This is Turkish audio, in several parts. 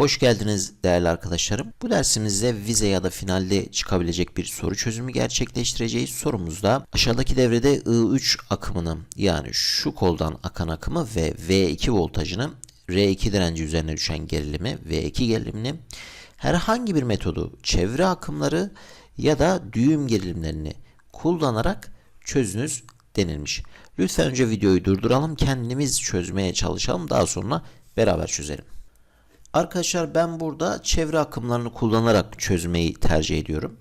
Hoş geldiniz değerli arkadaşlarım. Bu dersimizde vize ya da finalde çıkabilecek bir soru çözümü gerçekleştireceğiz. Sorumuzda aşağıdaki devrede I3 akımını yani şu koldan akan akımı ve V2 voltajını R2 direnci üzerine düşen gerilimi V2 gerilimini herhangi bir metodu çevre akımları ya da düğüm gerilimlerini kullanarak çözünüz denilmiş. Lütfen önce videoyu durduralım, kendimiz çözmeye çalışalım, daha sonra beraber çözelim. Arkadaşlar ben burada çevre akımlarını kullanarak çözmeyi tercih ediyorum.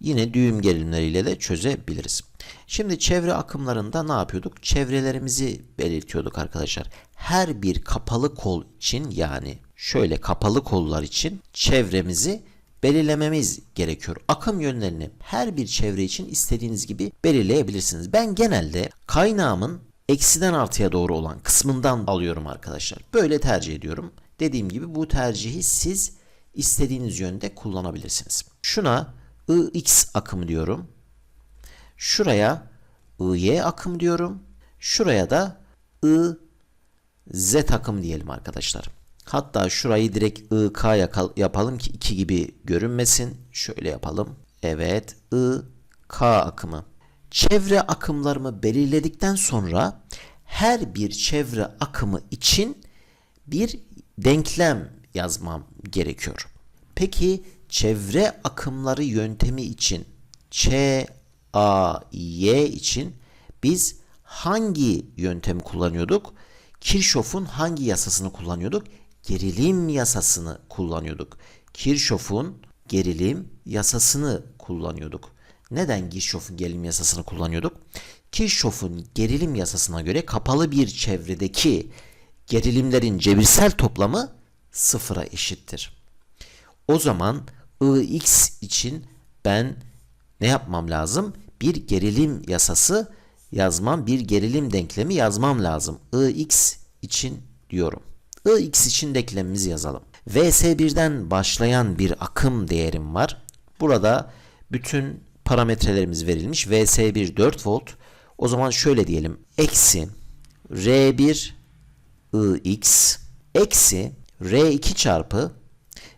Yine düğüm gerilimleriyle de çözebiliriz. Şimdi çevre akımlarında ne yapıyorduk? Çevrelerimizi belirtiyorduk arkadaşlar. Her bir kapalı kol için yani şöyle kapalı kollar için çevremizi belirlememiz gerekiyor. Akım yönlerini her bir çevre için istediğiniz gibi belirleyebilirsiniz. Ben genelde kaynağımın eksiden artıya doğru olan kısmından alıyorum arkadaşlar. Böyle tercih ediyorum. Dediğim gibi bu tercihi siz istediğiniz yönde kullanabilirsiniz. Şuna IX akımı diyorum. Şuraya IY akım diyorum. Şuraya da IZ akım diyelim arkadaşlar. Hatta şurayı direkt IK yapalım ki 2 gibi görünmesin. Şöyle yapalım. Evet, IK akımı. Çevre akımlarımı belirledikten sonra her bir çevre akımı için bir denklem yazmam gerekiyor. Peki çevre akımları yöntemi için Ç, A, Y için biz hangi yöntemi kullanıyorduk? Kirchhoff'un hangi yasasını kullanıyorduk? Gerilim yasasını kullanıyorduk. Kirchhoff'un gerilim yasasını kullanıyorduk. Neden Kirchhoff'un gerilim yasasını kullanıyorduk? Kirchhoff'un gerilim yasasına göre kapalı bir çevredeki gerilimlerin cebirsel toplamı sıfıra eşittir. O zaman Ix için ben ne yapmam lazım? Bir gerilim yasası yazmam, bir gerilim denklemi yazmam lazım. Ix için diyorum. Ix için denklemimizi yazalım. Vs1'den başlayan bir akım değerim var. Burada bütün parametrelerimiz verilmiş. Vs1 4 volt. O zaman şöyle diyelim. Eksi R1 Ix eksi R2 çarpı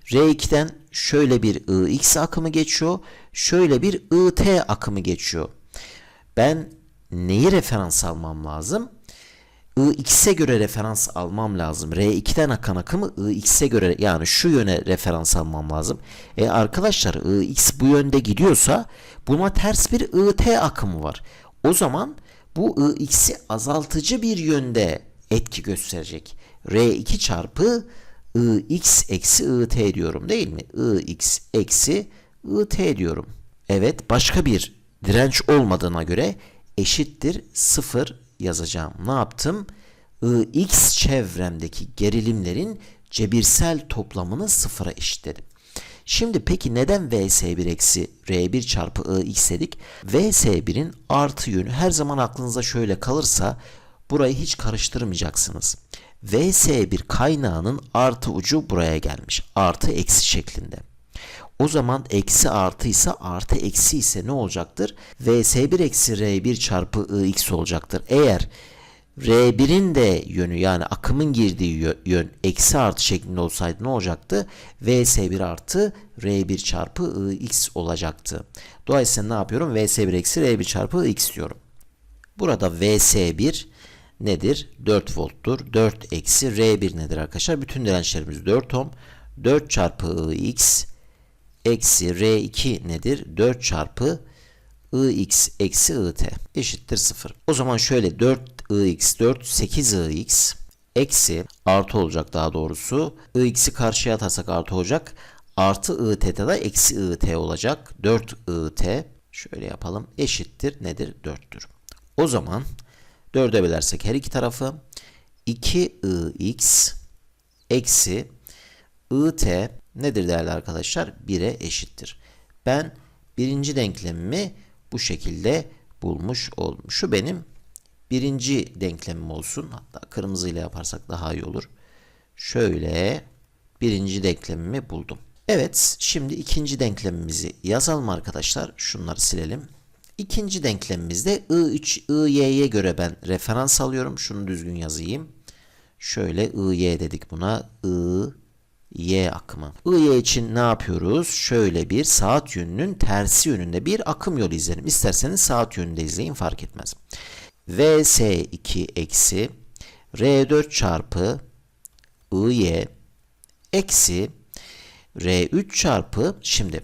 R2'den şöyle bir Ix akımı geçiyor. Şöyle bir It akımı geçiyor. Ben neyi referans almam lazım? Ix'e göre referans almam lazım. R2'den akan akımı Ix'e göre yani şu yöne referans almam lazım. E arkadaşlar Ix bu yönde gidiyorsa buna ters bir It akımı var. O zaman bu Ix'i azaltıcı bir yönde etki gösterecek. R2 çarpı Ix eksi It diyorum değil mi? Ix eksi It diyorum. Evet başka bir direnç olmadığına göre eşittir 0 yazacağım. Ne yaptım? X çevremdeki gerilimlerin cebirsel toplamını sıfıra eşitledim. Şimdi peki neden Vs1 eksi R1 çarpı Ix dedik? Vs1'in artı yönü her zaman aklınıza şöyle kalırsa burayı hiç karıştırmayacaksınız. Vs1 kaynağının artı ucu buraya gelmiş. Artı eksi şeklinde. O zaman eksi artı ise artı eksi ise ne olacaktır? Vs1 eksi R1 çarpı Ix olacaktır. Eğer R1'in de yönü yani akımın girdiği yön eksi artı şeklinde olsaydı ne olacaktı? Vs1 artı R1 çarpı Ix olacaktı. Dolayısıyla ne yapıyorum? Vs1 eksi R1 çarpı Ix diyorum. Burada Vs1 nedir? 4 volttur. 4 eksi R1 nedir arkadaşlar? Bütün dirençlerimiz 4 ohm. 4 çarpı Ix eksi R2 nedir? 4 çarpı Ix eksi It eşittir 0. O zaman şöyle 4 Ix 4 8 Ix eksi artı olacak daha doğrusu. Ix'i karşıya atarsak artı olacak. Artı It'de da eksi It olacak. 4 It şöyle yapalım eşittir nedir? 4'tür. O zaman 4'e bölersek her iki tarafı 2ix eksi it nedir değerli arkadaşlar? 1'e eşittir. Ben birinci denklemimi bu şekilde bulmuş oldum. Şu benim birinci denklemim olsun. Hatta kırmızıyla yaparsak daha iyi olur. Şöyle birinci denklemimi buldum. Evet şimdi ikinci denklemimizi yazalım arkadaşlar. Şunları silelim. İkinci denklemimizde I3, IY'ye göre ben referans alıyorum. Şunu düzgün yazayım. Şöyle IY dedik buna. I, Y akımı. IY için ne yapıyoruz? Şöyle bir saat yönünün tersi yönünde bir akım yolu izlerim. İsterseniz saat yönünde izleyin fark etmez. VS2 eksi R4 çarpı IY eksi R3 çarpı şimdi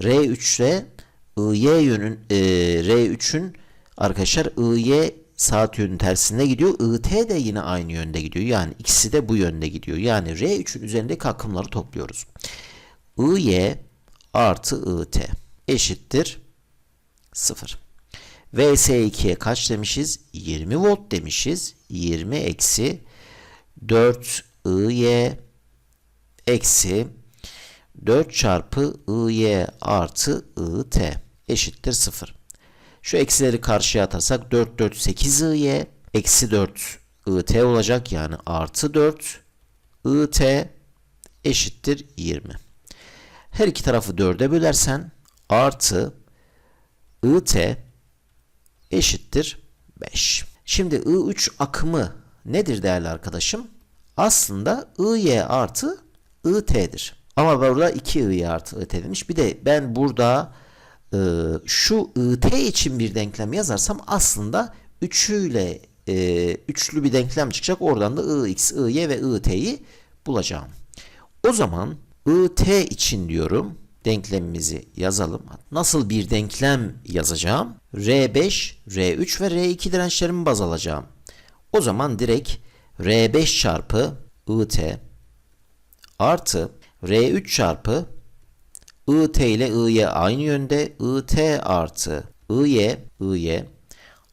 R3 ile IY yönün e, R3'ün arkadaşlar IY saat yönünün tersine gidiyor. IT de yine aynı yönde gidiyor. Yani ikisi de bu yönde gidiyor. Yani R3'ün üzerindeki akımları topluyoruz. IY artı IT eşittir 0. VS2'ye kaç demişiz? 20 volt demişiz. 20 eksi 4 IY eksi 4 çarpı IY artı IT eşittir 0. Şu eksileri karşıya atarsak 4 4 8 IY eksi 4 IT olacak yani artı 4 IT eşittir 20. Her iki tarafı 4'e bölersen artı IT eşittir 5. Şimdi I3 akımı nedir değerli arkadaşım? Aslında IY artı IT'dir. Ama burada 2 I artı IT demiş. Bir de ben burada e, şu IT için bir denklem yazarsam aslında üçüyle e, üçlü bir denklem çıkacak. Oradan da IX, IY ve IT'yi bulacağım. O zaman IT için diyorum denklemimizi yazalım. Nasıl bir denklem yazacağım? R5, R3 ve R2 dirençlerimi baz alacağım. O zaman direkt R5 çarpı IT artı R3 çarpı IT ile IY aynı yönde IT artı IY IY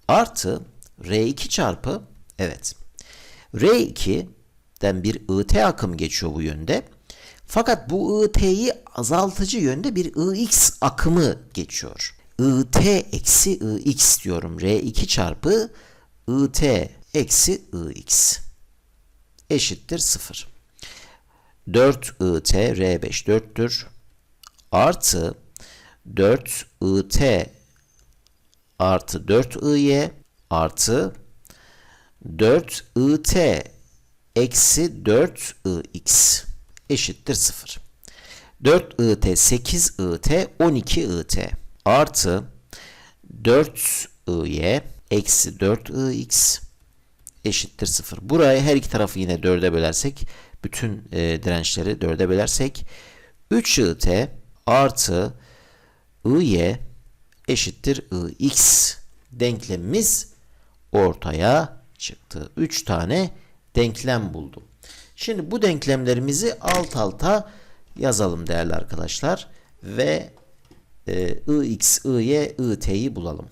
artı R2 çarpı evet R2'den bir IT akım geçiyor bu yönde. Fakat bu IT'yi azaltıcı yönde bir IX akımı geçiyor. IT eksi IX diyorum. R2 çarpı IT eksi IX eşittir 0. 4 IT R5 4'tür. Artı 4 IT artı 4 IY artı 4 IT eksi 4 IX eşittir 0. 4 IT 8 IT 12 IT artı 4 IY eksi 4 IX eşittir 0. Burayı her iki tarafı yine 4'e bölersek bütün e, dirençleri 4'e bölersek 3 IT artı IY eşittir IX denklemimiz ortaya çıktı. 3 tane denklem buldum. Şimdi bu denklemlerimizi alt alta yazalım değerli arkadaşlar ve e, ix, y, it'yi bulalım.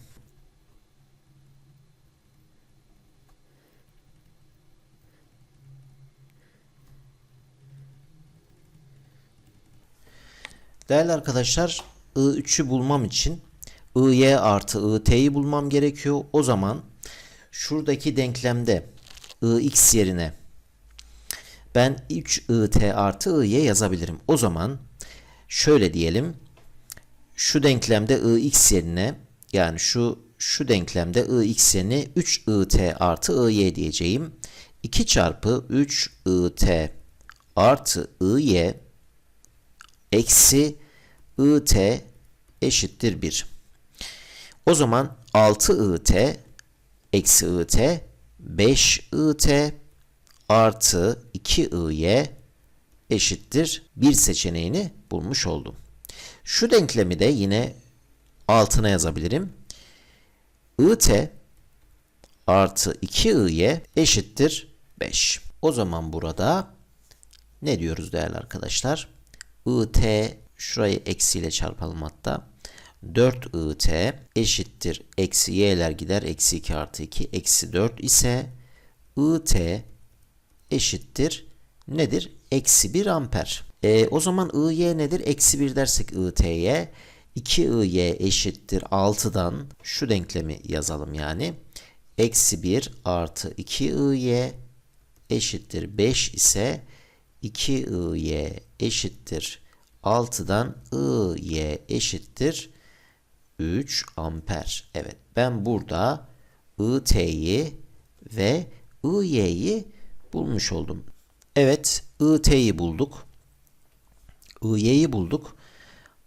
Değerli arkadaşlar I3'ü bulmam için IY artı IT'yi bulmam gerekiyor. O zaman şuradaki denklemde IX yerine ben 3 IT artı IY yazabilirim. O zaman şöyle diyelim. Şu denklemde IX yerine yani şu şu denklemde IX yerine 3 IT artı IY diyeceğim. 2 çarpı 3 IT artı IY eksi IT eşittir 1. O zaman 6 IT eksi IT 5 IT artı 2i'ye eşittir 1 seçeneğini bulmuş oldum. Şu denklemi de yine altına yazabilirim. it artı 2i'ye eşittir 5. O zaman burada ne diyoruz değerli arkadaşlar? it şurayı eksiyle çarpalım hatta. 4 it eşittir eksi y'ler gider eksi 2 artı 2 eksi 4 ise it eşittir nedir? Eksi 1 amper. E, o zaman IY nedir? Eksi 1 dersek IT'ye 2 IY eşittir 6'dan şu denklemi yazalım yani. Eksi 1 artı 2 IY eşittir 5 ise 2 IY eşittir 6'dan IY eşittir 3 amper. Evet ben burada IT'yi ve IY'yi bulmuş oldum. Evet, IT'yi bulduk. IY'yi bulduk.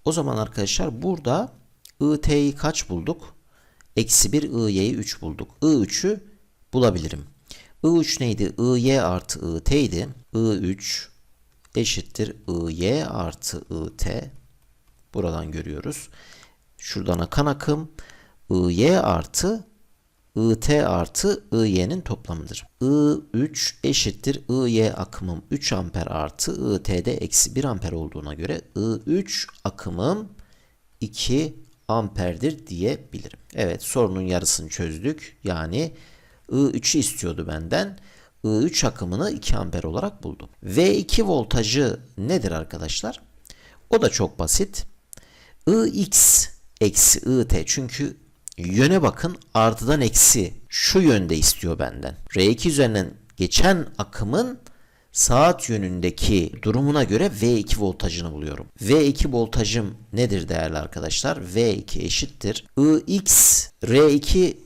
O zaman arkadaşlar burada IT'yi kaç bulduk? Eksi 1 IY'yi 3 bulduk. I3'ü bulabilirim. I3 neydi? IY artı IT idi. I3 eşittir IY artı IT. Buradan görüyoruz. Şuradan akan akım IY artı IT artı IY'nin toplamıdır. I3 eşittir IY akımım 3 amper artı IT'de eksi 1 amper olduğuna göre I3 akımım 2 amperdir diyebilirim. Evet sorunun yarısını çözdük. Yani I3'ü istiyordu benden. I3 akımını 2 amper olarak buldum. V2 voltajı nedir arkadaşlar? O da çok basit. Ix eksi it çünkü yöne bakın artıdan eksi şu yönde istiyor benden. R2 üzerinden geçen akımın saat yönündeki durumuna göre V2 voltajını buluyorum. V2 voltajım nedir değerli arkadaşlar? V2 eşittir. Ix R2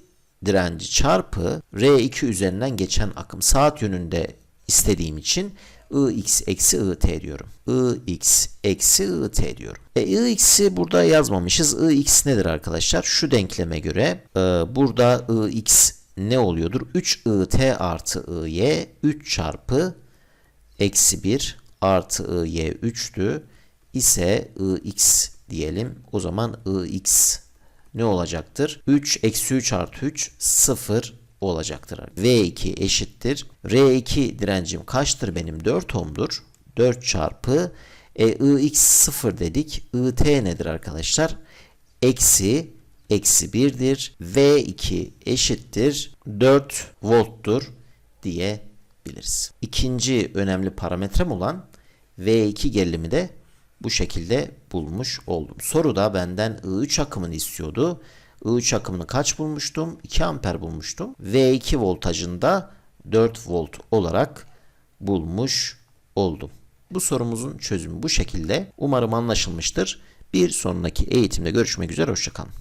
direnci çarpı R2 üzerinden geçen akım saat yönünde istediğim için Ix eksi It diyorum. Ix eksi It diyorum. E, Ix'i burada yazmamışız. Ix nedir arkadaşlar? Şu denkleme göre e, burada Ix ne oluyordur? 3 It artı Iy 3 çarpı eksi 1 artı Iy 3'tü. ise Ix diyelim. O zaman Ix ne olacaktır? 3 eksi 3 artı 3 0 olacaktır. V2 eşittir. R2 direncim kaçtır benim? 4 ohm'dur. 4 çarpı e, Ix 0 dedik. It nedir arkadaşlar? Eksi eksi 1'dir. V2 eşittir. 4 volttur diyebiliriz. İkinci önemli parametrem olan V2 gerilimi de bu şekilde bulmuş oldum. Soruda benden I3 akımını istiyordu. I3 akımını kaç bulmuştum? 2 amper bulmuştum. V2 voltajında 4 volt olarak bulmuş oldum. Bu sorumuzun çözümü bu şekilde. Umarım anlaşılmıştır. Bir sonraki eğitimde görüşmek üzere. Hoşçakalın.